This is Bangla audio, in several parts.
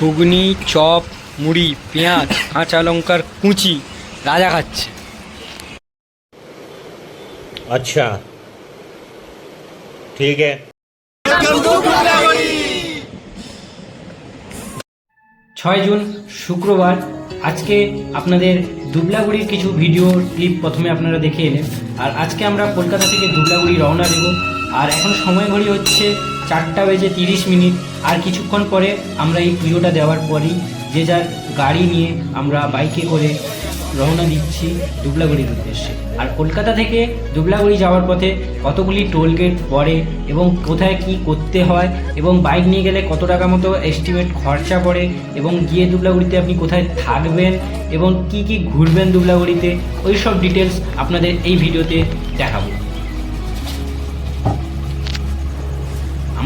ঘুগনি চপ মুড়ি পেঁয়াজ কাঁচা লঙ্কার কুচি রাজা খাচ্ছে। আচ্ছা। ঠিক ছয় জুন শুক্রবার। আজকে আপনাদের দুবলাগুড়ির কিছু ভিডিও ক্লিপ প্রথমে আপনারা দেখে এলেন। আর আজকে আমরা কলকাতা থেকে দুবলাগুড়ি রওনা দেব। আর এখন সময় ঘড়ি হচ্ছে চারটা বেজে তিরিশ মিনিট। আর কিছুক্ষণ পরে আমরা এই পুজোটা দেওয়ার পরেই যে যার গাড়ি নিয়ে আমরা বাইকে করে রওনা দিচ্ছি দুবলাগুড়ির উদ্দেশ্যে। আর কলকাতা থেকে দুবলাগুড়ি যাওয়ার পথে কতগুলি টোল গেট পড়ে এবং কোথায় কি করতে হয় এবং বাইক নিয়ে গেলে কত টাকা মতো এস্টিমেট খরচা পড়ে এবং গিয়ে দুবলাগুড়িতে আপনি কোথায় থাকবেন এবং কি কি ঘুরবেন দুবলাগুড়িতে, ওই সব ডিটেলস আপনাদের এই ভিডিওতে দেখাবো।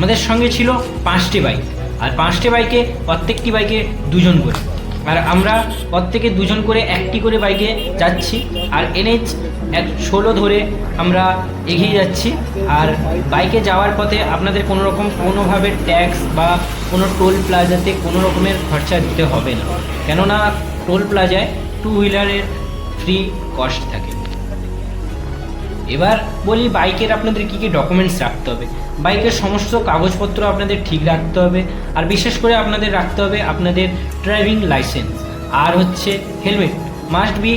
আমাদের সঙ্গে ছিল পাঁচটি বাইক। আর পাঁচটি বাইকে প্রত্যেকটি বাইকে দুজন করে। আর আমরা প্রত্যেকে দুজন করে একটি করে বাইকে যাচ্ছি। আর এনএইচ এক ষোলো ধরে আমরা এগিয়ে যাচ্ছি। আর বাইকে যাওয়ার পথে আপনাদের কোনো রকম কোনোভাবে ট্যাক্স বা কোনো টোল প্লাজাতে কোনো রকমের খরচা দিতে হবে না। কেননা টোল প্লাজায় টু হুইলারের ফ্রি কস্ট থাকে। এবার বলি বাইকের আপনাদের কী কী ডকুমেন্টস রাখতে হবে? বাইকের সমস্ত কাগজপত্র আপনাদের ঠিক রাখতে হবে, আর বিশেষ করে আপনাদের রাখতে হবে আপনাদের ড্রাইভিং লাইসেন্স আর হচ্ছে হেলমেট মাস্ট বি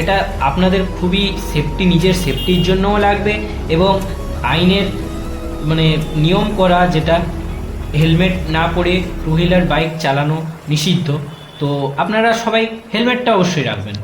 এটা আপনাদের খুবই সেফটি নিজের সেফটির জন্যও লাগবে এবং আইনের মানে নিয়ম করা যেটা হেলমেট না পরে টু হুইলার বাইক চালানো নিষিদ্ধ, তো আপনারা সবাই হেলমেটটা অবশ্যই রাখবেন।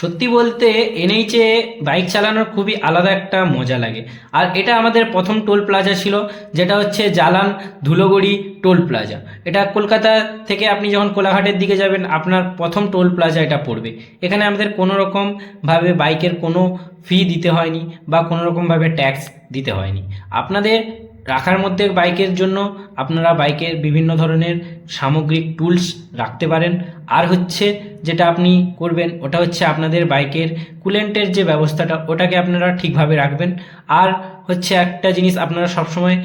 সত্যি বলতে এনএইচে বাইক চালানোর খুবই আলাদা একটা মজা লাগে। আর এটা আমাদের প্রথম টোল প্লাজা ছিল, যেটা হচ্ছে জালান ধুলোগড়ি টোল প্লাজা। এটা কলকাতা থেকে আপনি যখন কোলাঘাটের দিকে যাবেন, আপনার প্রথম টোল প্লাজা এটা পড়বে। এখানে আমাদের কোনো রকমভাবে বাইকের কোনো ফি দিতে হয়নি বা কোনো রকমভাবে ট্যাক্স দিতে হয়নি। আপনাদের রাখার মধ্যে বাইকের জন্য আপনারা বাইকের বিভিন্ন ধরনের সামগ্রিক টুলস রাখতে পারেন। আর হচ্ছে যেটা আপনি করবেন, ওটা হচ্ছে আপনাদের বাইকের কুলেন্টের যে ব্যবস্থাটা, ওটাকে আপনারা ঠিকভাবে রাখবেন। আর হচ্ছে একটা জিনিস আপনারা সবসময়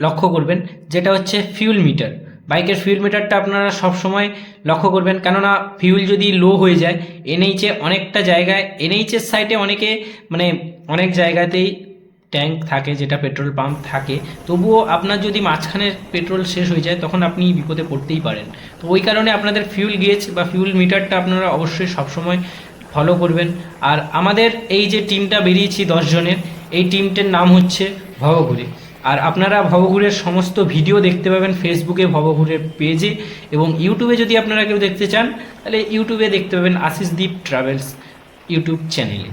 লক্ষ্য করবেন, যেটা হচ্ছে ফিউল মিটার বাইকের ফিউল মিটারটা আপনারা সবসময় লক্ষ্য করবেন, কেননা ফিউল যদি লো হয়ে যায় এনএইচে অনেকটা জায়গায় এনএইচের সাইডে অনেকে মানে অনেক জায়গাতেই ট্যাঙ্ক থাকে, যেটা পেট্রোল পাম্প থাকে, তবুও আপনার যদি মাঝখানে পেট্রোল শেষ হয়ে যায়, তখন আপনি বিপদে পড়তেই পারেন। তো ওই কারণে আপনাদের ফিউল গেজ বা ফিউল মিটারটা আপনারা অবশ্যই সবসময় ফলো করবেন। আর আমাদের এই যে টিমটা বেরিয়েছি দশ জনের, এই টিমটার নাম হচ্ছে ভবঘুরে। আর আপনারা ভবঘুরের সমস্ত ভিডিও দেখতে পাবেন ফেসবুকে ভবঘুরের পেজে এবং ইউটিউবে যদি আপনারা কেউ দেখতে চান, তাহলে ইউটিউবে দেখতে পাবেন আশিস ট্রাভেলস ইউটিউব চ্যানেলে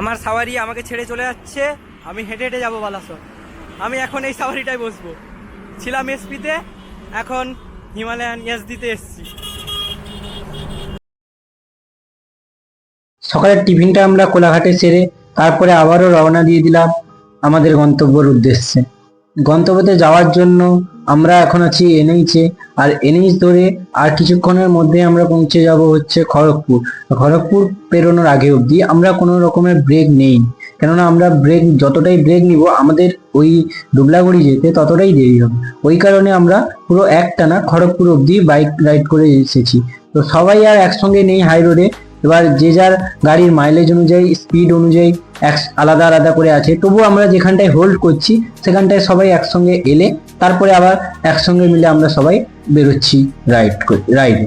আমার সাওয়ারি আমাকে ছেড়ে চলে যাচ্ছে। আমি হেঁটে হেঁটে যাব বালাসর। আমি এখন এই সাওয়ারিটাই বসবো। ছিলাম এসপিতে, এখন হিমালয়ান ইয়াস দিতে এসছি। সকালের টিফিনটা আমরা কোলাঘাটে সেরে তারপরে আবারও রওনা দিয়ে দিলাম আমাদের গন্তব্যের উদ্দেশ্যে। গন্তব্যতে যাওয়ার জন্য আমরা এখন আছি এনএইচে আর এনএইচ ধরে আর কিছুক্ষণের মধ্যে আমরা পৌঁছে যাব হচ্ছে খড়গপুর। খড়গপুর পেরোনোর আগে অবধি আমরা কোনো রকমের ব্রেক নেই। কেননা আমরা ব্রেক যতটাই ব্রেক নিব, আমাদের ওই ডুবলাগড়ি যেতে ততটাই দেরি হবে। ওই কারণে আমরা পুরো একটানা খড়গপুর অবধি বাইক রাইড করে এসেছি। তো সবাই আর একসঙ্গে নেই হাই রোডে এবার যে যার গাড়ির মাইলেজ অনুযায়ী স্পিড অনুযায়ী এক আলাদা আলাদা করে আছে। তবু আমরা যেখানটায় হোল্ড করছি, সেখানটায় সবাই একসঙ্গে এলে, তারপরে আবার একসঙ্গে মিলে আমরা সবাই বেরোচ্ছি রাইড রাইডে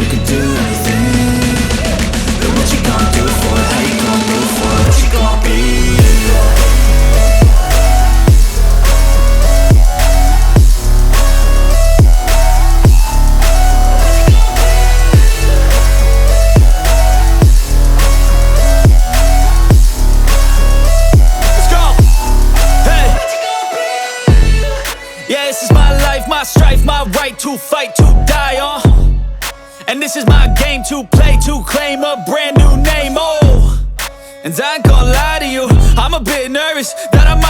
you can do anything? But what you gonna do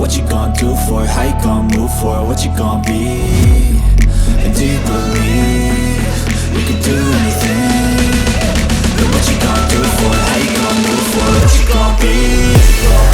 What you gonna do for it? How you gonna move for it? What you gonna be? And do you believe you can do anything? But what you gonna do for it? How you gonna move for it? What you gonna be?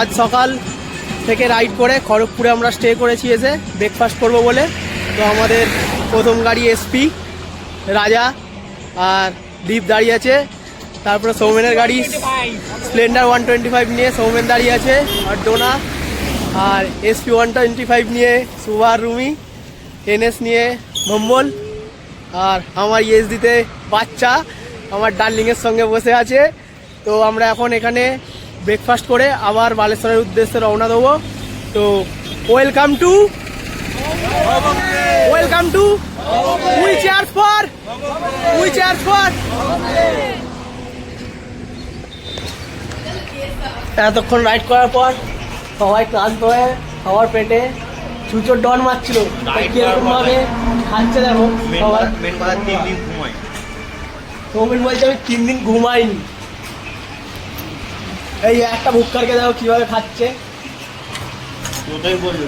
আজ সকাল থেকে রাইড করে খড়গপুরে আমরা স্টে করেছি এসে ব্রেকফাস্ট করব বলে। তো আমাদের প্রথম গাড়ি এসপি রাজা আর দীপ দাঁড়িয়ে আছে। তারপরে সৌমেনের গাড়ি স্প্লেন্ডার ওয়ান টোয়েন্টি ফাইভ নিয়ে সৌমেন দাঁড়িয়ে আছে আর ডোনা। আর এসপি ওয়ান টোয়েন্টি ফাইভ নিয়ে সুভার, রুমি এনএস নিয়ে ভম্বল। আর আমার ইএস দিতে বাচ্চা, আমার ডার্লিংয়ের সঙ্গে বসে আছে। তো আমরা এখন এখানে ব্রেকফাস্ট করে আবার বালেশ্বরের উদ্দেশ্যে রওনা দেবো। তো welcome to welcome to we chair for we chair for এতক্ষণ রাইড করার পর সবাই ক্লান্ত হয়ে সবার পেটে চুচোর ডন মারছিল। কীরকম ভাবে খাচ্ছে দেখো কথা তিন দিন ঘুমাই সৌমিন বলছে আমি তিন দিন ঘুমাইনি। এই একটা ভুক্কারকে দেখো কীভাবে খাচ্ছে। ওটাই বলল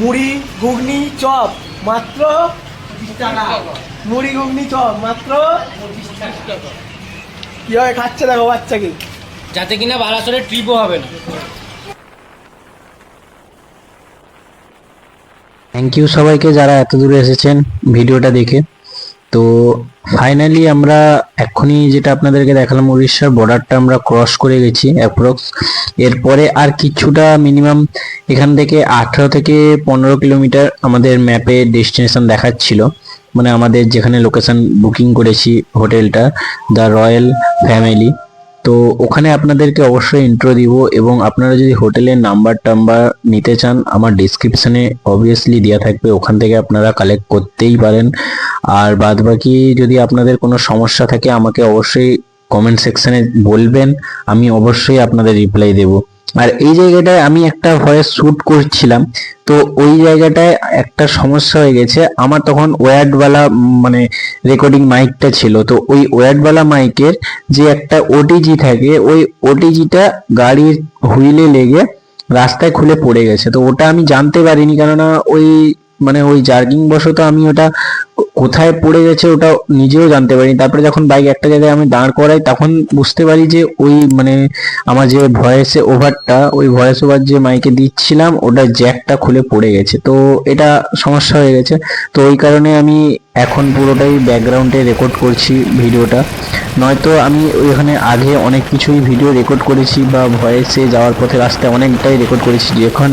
মুড়ি ঘুগনি চপ মাত্র মুড়ি ঘুগনি চপ মাত্র কীভাবে খাচ্ছে দেখো বাচ্চাকে। যাতে কিনা বালাসরে ট্রিপও হবে না। থ্যাংক ইউ সবাইকে যারা এত দূরে এসেছেন ভিডিওটা দেখে। তো ফাইনালি আমরা এক্ষুনি যেটা আপনাদেরকে দেখালাম, উড়িষ্যার বর্ডারটা আমরা ক্রস করে গেছি অ্যাপ্রক্স এরপরে আর কিছুটা মিনিমাম এখান থেকে আঠারো থেকে পনেরো কিলোমিটার আমাদের ম্যাপে ডেস্টিনেশন দেখাচ্ছিল। মানে আমাদের যেখানে লোকেশন বুকিং করেছি হোটেলটা দ্য রয়্যাল ফ্যামিলি তো ওখানে আপনাদেরকে অবশ্যই ইন্ট্রো দিব এবং আপনারা যদি হোটেলের নাম্বার টাম্বার নিতে চান, আমার ডিসক্রিপশানে অবভিয়াসলি দেওয়া থাকবে, ওখান থেকে আপনারা কালেক্ট করতেই পারেন। আর বাদ বাকি যদি আপনাদের কোনো সমস্যা থাকে, আমাকে অবশ্যই কমেন্ট সেকশানে বলবেন, আমি অবশ্যই আপনাদের রিপ্লাই দেব। আর এই জায়গাটায় আমি একটা ভয়েস শ্যুট করছিলাম। তো ওই জায়গাটায় একটা সমস্যা হয়ে গেছে। আমার তখন ওয়ার্ডওয়ালা মানে রেকর্ডিং মাইকটা ছিল। তো ওই ওয়ার্ডওয়ালা মাইকের যে একটা ওটিজি থাকে, ওই ওটিজিটা গাড়ির হুইলে লেগে রাস্তায় খুলে পড়ে গেছে। তো ওটা আমি জানতে পারিনি কেননা ওই মানে ওই জার্কিং বশত আমি ওটা কোথায় পড়ে গেছে ওটা নিজেও জানতে পারিনি। তারপরে যখন বাইক একটা জায়গায় আমি দাঁড় করাই, তখন বুঝতে পারি যে ওই মানে আমার যে ভয়েসে ওভারটা ওই ভয়েস ওভার যে মাইকে দিচ্ছিলাম, ওটা জ্যাকটা খুলে পড়ে গেছে। তো এটা সমস্যা হয়ে গেছে। তো ওই কারণে আমি এখন পুরোটাই ব্যাকগ্রাউন্ডে রেকর্ড করছি ভিডিওটা। নয়তো আমি ওইখানে আগে অনেক কিছুই ভিডিও রেকর্ড করেছি বা ভয়েসে যাওয়ার পথে রাস্তায় অনেকটাই রেকর্ড করেছি। যখন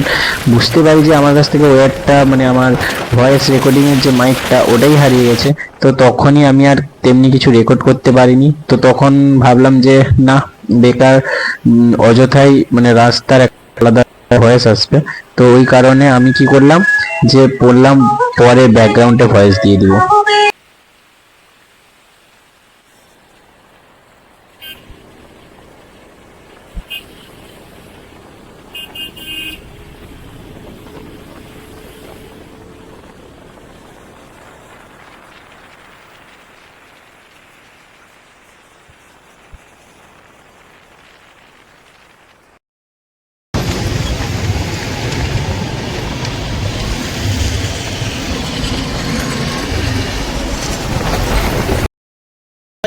বুঝতে পারি যে আমার কাছ থেকে ওয়ারটা মানে আমার ভয়েস রেকর্ডিংয়ের যে মাইকটা ওটাই হারিয়ে গেছে। তো তখনই আমি আর তেমনি কিছু রেকর্ড করতে পারিনি। তো তখন ভাবলাম যে, না, বেকার অযথাই মানে রাস্তার আলাদা ভয়েস আসবে। তো ওই কারণে আমি কি করলাম যে পড়লাম পরে ব্যাকগ্রাউন্ডে ভয়েস দিয়ে দিব।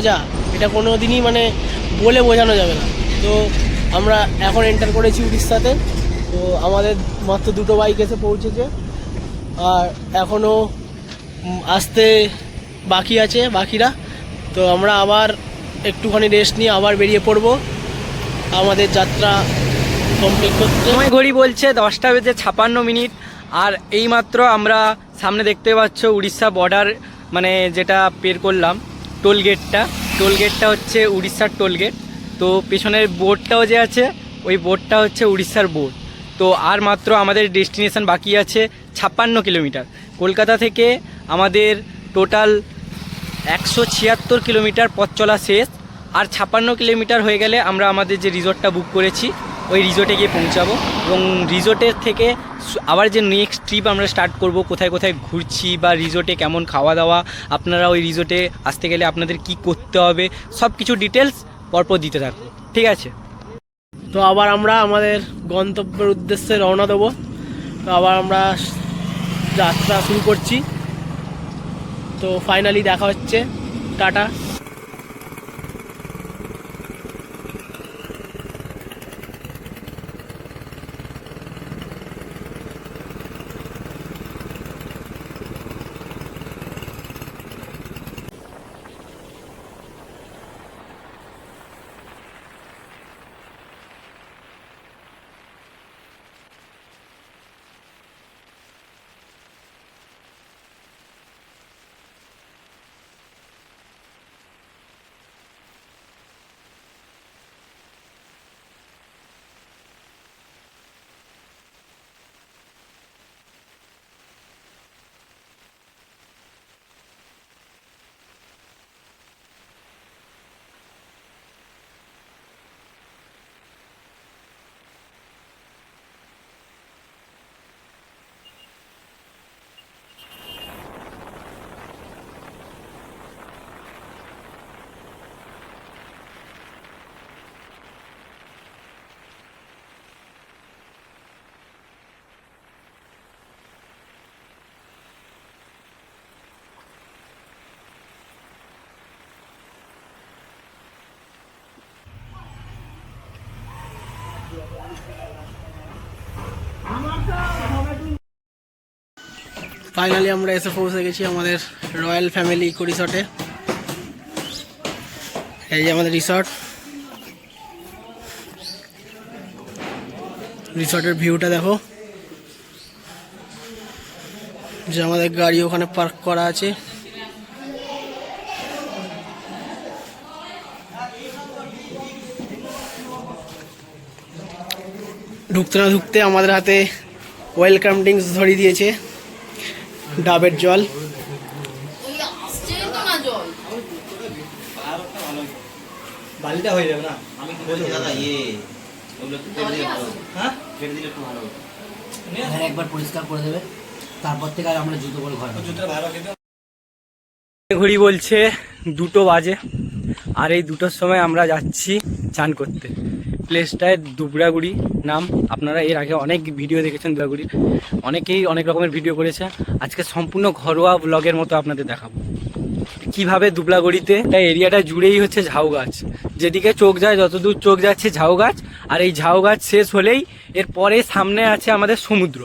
মজা এটা কোনো দিনই মানে বলে বোঝানো যাবে না। তো আমরা এখন এন্টার করেছি উড়িষ্যাতে। তো আমাদের মাত্র দুটো বাইক এসে পৌঁছেছে। আর এখনও আসতে বাকি আছে, বাকিরা। তো আমরা আবার একটুখানি রেস্ট নিয়ে আবার বেরিয়ে পড়ব। আমাদের যাত্রা কমপ্লিট করতে। সময় ঘড়ি বলছে দশটা বেজে ছাপান্ন মিনিট। আর এইমাত্র আমরা সামনে দেখতে পাচ্ছ উড়িষ্যা বর্ডার মানে যেটা পের করলাম। টোল গেটটা টোল গেটটা হচ্ছে উড়িষ্যার টোল গেট তো পেছনের বোর্ডটাও যে আছে, ওই বোর্ডটা হচ্ছে উড়িষ্যার বোর্ড। তো আর মাত্র আমাদের ডেস্টিনেশন বাকি আছে ছাপ্পান্ন কিলোমিটার। কলকাতা থেকে আমাদের টোটাল একশো ছিয়াত্তর কিলোমিটার পথ চলা শেষ। আর ছাপ্পান্ন কিলোমিটার হয়ে গেলে আমরা আমাদের যে রিসোর্টটা বুক করেছি ওই রিসোর্টে গিয়ে পৌঁছাবো এবং রিসোর্টের থেকে আবার যে নেক্সট ট্রিপ আমরা স্টার্ট করব, কোথায় কোথায় ঘুরছি বা রিসোর্টে কেমন খাওয়া দাওয়া আপনারা ওই রিসোর্টে আসতে গেলে আপনাদের কি করতে হবে সব কিছু ডিটেলস পরপর দিতে থাকব। ঠিক আছে? তো আবার আমরা আমাদের গন্তব্যের উদ্দেশ্যে রওনা দেবো। তো আবার আমরা যাত্রা শুরু করছি। তো ফাইনালি দেখা হচ্ছে। টাটা। ফাইনালি আমরা এসে পৌঁছে গেছি আমাদের রয়্যাল ফ্যামিলি ইকো রিসর্টে। এই যে আমাদের রিসর্ট। রিসর্টের ভিউটা দেখো। যে আমাদের গাড়ি ওখানে পার্ক করা আছে। ঢুকতে না ঢুকতে আমাদের হাতে ওয়েলকাম ড্রিঙ্কস ধরিয়ে দিয়েছে। ডাবের জল। ওই আসছে তো না জল বালিটা হয়ে যাবে না। আমি কি বলছি দাদা ইয়ে ওগুলো একটু দিলে হ্যাঁ? কেটে দিলে একটু ভালো হতো এখানে একবার পরিষ্কার করে দেবে। তারপর থেকে আর আমরা জুতো করে ঘরে ঘড়ি বলছে দুটো বাজে। আর এই দুটোর সময় আমরা যাচ্ছি চান করতে। প্লেসটায় দুবরাগুড়ি নাম। আপনারা এর আগে অনেক ভিডিও দেখেছেন দুবরাগুড়ির অনেকেই অনেক রকমের ভিডিও করেছে। আজকে সম্পূর্ণ ঘরোয়া ব্লগের মতো আপনাদের দেখাবো। কীভাবে দুবলাগড়িতে তাই এরিয়াটা জুড়েই হচ্ছে ঝাউ গাছ। যেদিকে চোখ যায়, যতদূর চোখ যাচ্ছে ঝাউ গাছ, আর এই ঝাউ গাছ শেষ হলেই এরপরে সামনে আছে আমাদের সমুদ্র।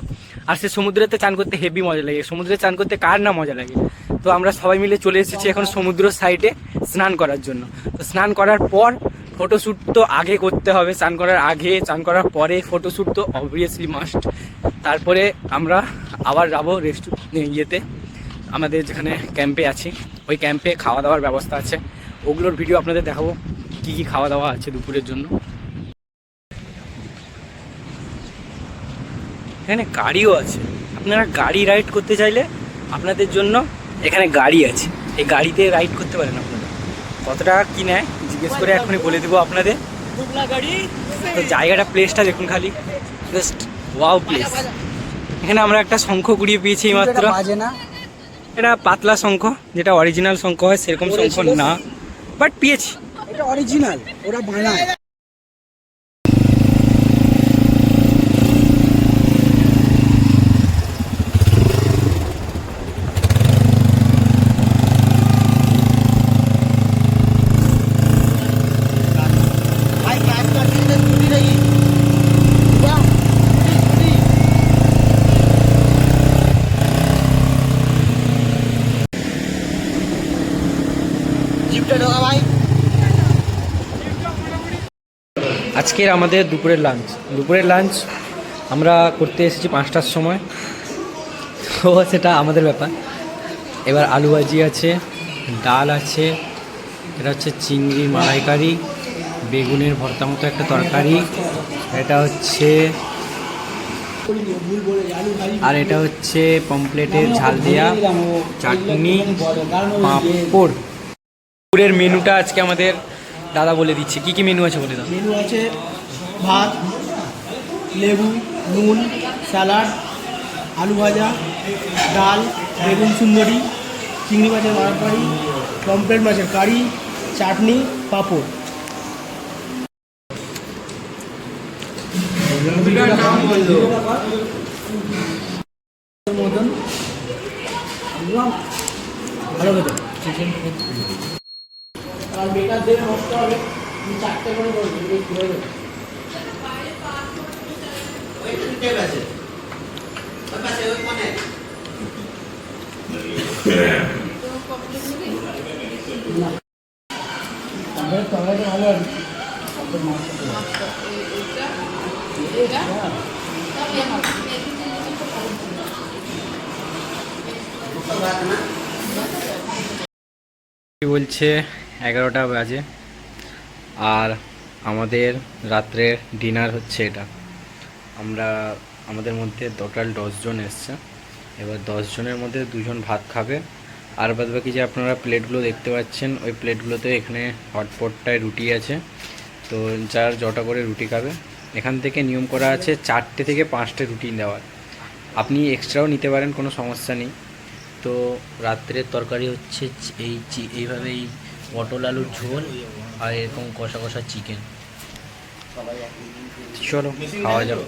আর সে সমুদ্রেতে চান করতে হেভি মজা লাগে। সমুদ্রে চান করতে কার না মজা লাগে? তো আমরা সবাই মিলে চলে এসেছি এখন সমুদ্র সাইডে স্নান করার জন্য। তো স্নান করার পর ফটোশ্যুট তো আগে করতে হবে চান করার আগে চান করার পরে ফটোশ্যুট তো অবভিয়াসলি মাস্ট তারপরে আমরা আবার যাব রেস্ট ইয়েতে, আমাদের যেখানে ক্যাম্পে আছি। ওই ক্যাম্পে খাওয়া দাওয়ার ব্যবস্থা আছে। ওগুলোর ভিডিও আপনাদের দেখাবো, কী কী খাওয়া দাওয়া আছে দুপুরের জন্য। এখানে গাড়িও আছে। আপনারা গাড়ি রাইড করতে চাইলে আপনাদের জন্য এখানে গাড়ি আছে। এই গাড়িতে রাইড করতে পারেন আপনারা। কত টাকা কি নেয়? জিজ্ঞেস করে এখনই বলে দেবো আপনাদের। তো জায়গাটা প্লেসটা দেখুন খালি। জাস্ট ওয়াও প্লেস এখানে আমরা একটা শঙ্খ কুড়িয়ে পেয়েছি মাত্র এটা পাতলা শঙ্খ যেটা অরিজিনাল শঙ্খ হয় সেরকম শঙ্খ না। বাট পেয়েছি। এটা অরিজিনাল ওরা বানায়। আজকের আমাদের দুপুরের লাঞ্চ দুপুরের লাঞ্চ আমরা করতে এসেছি পাঁচটার সময়। তো সেটা আমাদের ব্যাপার। এবার আলু ভাজি আছে, ডাল আছে, এটা হচ্ছে চিংড়ি মালাইকারি, বেগুনের ভর্তা মতো একটা তরকারি, এটা হচ্ছে আর এটা হচ্ছে পমপ্লেটের ঝাল দেওয়া চাটনি, পাঁপড়। দুপুরের মেনুটা আজকে আমাদের দাদা বলে দিচ্ছে কি কি মেনু আছে বলে দাও? মেনু আছে ভাত লেবু নুন স্যালাড আলু ভাজা ডাল বেগুন সুন্দরী চিংড়ি মাছের মারাপাড়ি পমপ্লেট মাছের কারি চাটনি পাঁপড়। ভালো খেতে। আর বেকার দেবে নষ্ট হবে তুমি চারটে করে করবে একটু হয়ে যাবে বলছে? এগারোটা বাজে। আর আমাদের রাত্রের ডিনার হচ্ছে এটা। আমরা, আমাদের মধ্যে টোটাল দশজন এসছে। এবার দশজনের মধ্যে দুজন ভাত খাবে। আর বাদ বাকি যে আপনারা প্লেটগুলো দেখতে পাচ্ছেন, ওই প্লেটগুলোতে এখানে হটপটটায় রুটি আছে। তো যার যটা করে রুটি খাবে। এখান থেকে নিয়ম করা আছে চারটে থেকে পাঁচটে রুটি দেওয়ার। আপনি এক্সট্রাও নিতে পারেন, কোনো সমস্যা নেই। তো রাত্রের তরকারি হচ্ছে এই চি- এইভাবে এই পটল আলুর ঝোল আর এরকম কষা কষা চিকেন। চলো খাওয়া যাবে